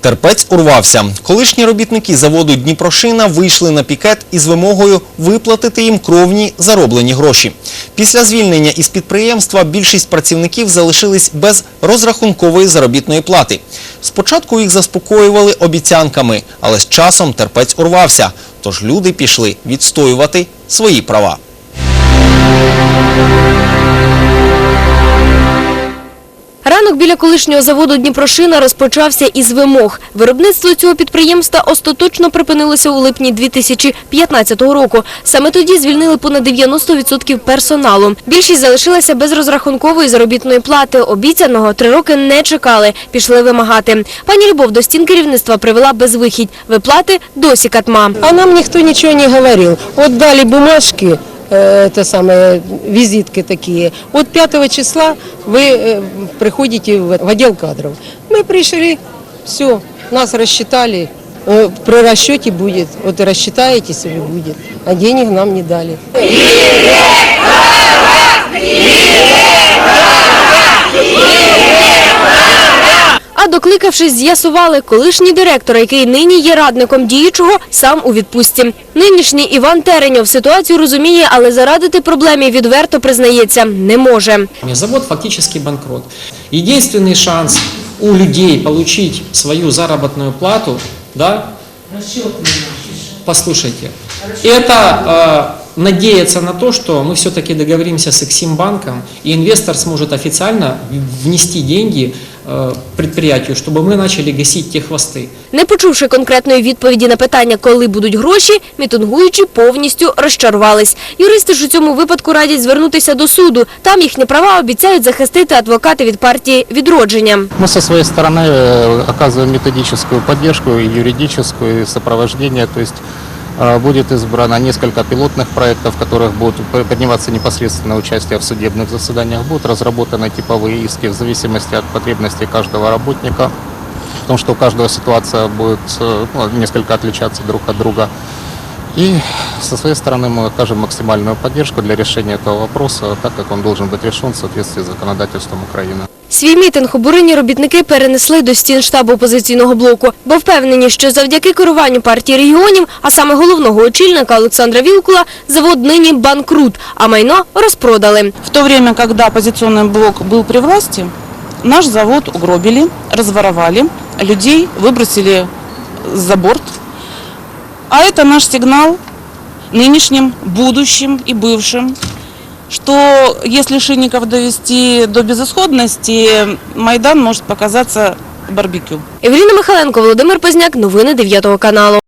Терпець урвався. Колишні робітники заводу Дніпрошина вийшли на пікет із вимогою виплатити їм кровні зароблені гроші. Після звільнення із підприємства більшість працівників залишились без розрахункової заробітної плати. Спочатку їх заспокоювали обіцянками, але з часом терпець урвався. Тож люди пішли відстоювати свої права. Біля колишнього заводу Дніпрошина розпочався із вимог. Виробництво цього підприємства остаточно припинилося у липні 2015 року. Саме тоді звільнили понад 90% персоналу. Більшість залишилася без розрахункової заробітної плати. Обіцяного три роки не чекали, пішли вимагати. Пані Любов до стін керівництва привела безвихідь. Виплати досі катма. А нам никто ничего не говорил. Вот дали бумажки, э, это самое, визитки такие. Вот 5 числа вы э, приходите в в отдел кадров. Мы пришли, все, нас рассчитали. Э, При расчете будет, вот и рассчитаетесь или будет, а денег нам не дали. А докликавшись, з'ясували, колишній директор, який нині є радником діючого, сам у відпустці. Нинішній Іван Тереньов ситуацію розуміє, але зарадити проблемі відверто признається не може. Завод фактически банкрот. Единственный шанс у людей получить свою заработную плату, да? Послушайте, это э, надеяться на то, что мы все-таки договоримся с Эксимбанком, и инвестор сможет официально внести деньги э, предприятию, чтобы мы начали гасить те хвосты. Не почувши конкретної відповіді на питання, коли будуть гроші, мітингуючі повністю розчарувались. Юристи ж у цьому випадку радять звернутися до суду. Там їхні права обіцяють захистити адвокати від партії «Відродження». Мы со своей стороны э, оказываем методическую поддержку, и юридическую, э, будет избрано несколько пилотных проектов, в которых будут п- приниматься непосредственно участие в судебных заседаниях. Будут разработаны типовые иски в зависимости от потребностей каждого работника. Потому что у каждого ситуация будет э, ну, несколько отличаться друг от друга. И со своей стороны мы окажем максимальную поддержку для решения этого вопроса, так как он должен быть решен в соответствии с законодательством Украины. Свій мітинг обурені робітники перенесли до стін штабу опозиційного блоку, бо впевнені, що завдяки керуванню партії регіонів, а саме головного очільника Олександра Вілкула, завод нині банкрут, а майно розпродали. В то время, когда оппозиционный блок был при власти, наш завод угробили, разворовали, людей выбросили за борт. А это наш сигнал нынешним, будущим и бывшим, что если шинников довести до безысходности, Майдан может показаться барбекю. Евріна Михайленко, Володимир Позняк, новини 9 каналу.